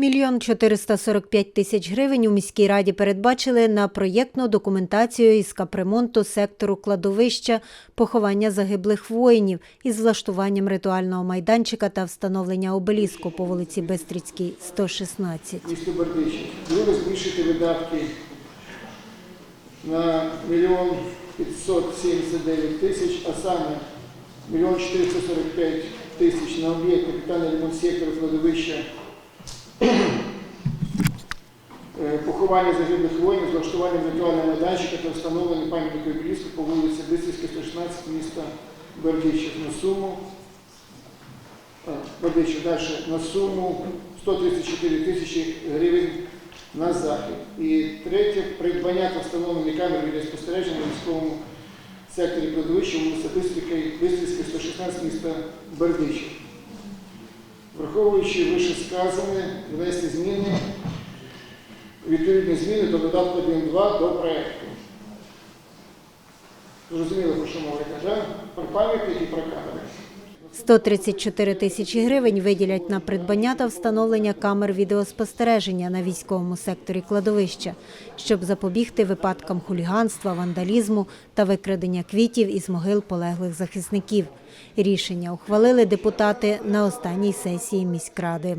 Мільйон 445 тисяч гривень у міській раді передбачили на проєктну документацію із капремонту сектору кладовища поховання загиблих воїнів із влаштуванням ритуального майданчика та встановлення обеліску по вулиці Бестрицькій, 116. місто Бердичів. Друге збільшити видатки на мільйон 579 тисяч, а саме мільйон 445 тисяч на об'єкт капітальний ремонт сектору кладовища поховання загиблих воїнів з влаштуванням ритуального майданчика та встановлення пам'ятника обеліску по вулиці Бистрівська, 116 міста Бердичів на суму е, Бердичів далі на суму 134 тисячі гривень на захід. І третє придбання та встановлення камер відеоспостереження в міському секторі кладовища вулиця Бистрівська, 116 міста Бердичів. Враховуючи вищесказане, внести зміни, відповідні зміни до додатку 1.2 до проєкту. Зрозуміло, про що мова каже. Про пам'ятник і про камери. 134 тисячі гривень виділять на придбання та встановлення камер відеоспостереження на військовому секторі кладовища, щоб запобігти випадкам хуліганства, вандалізму та викрадення квітів із могил полеглих захисників. Рішення ухвалили депутати на останній сесії міськради.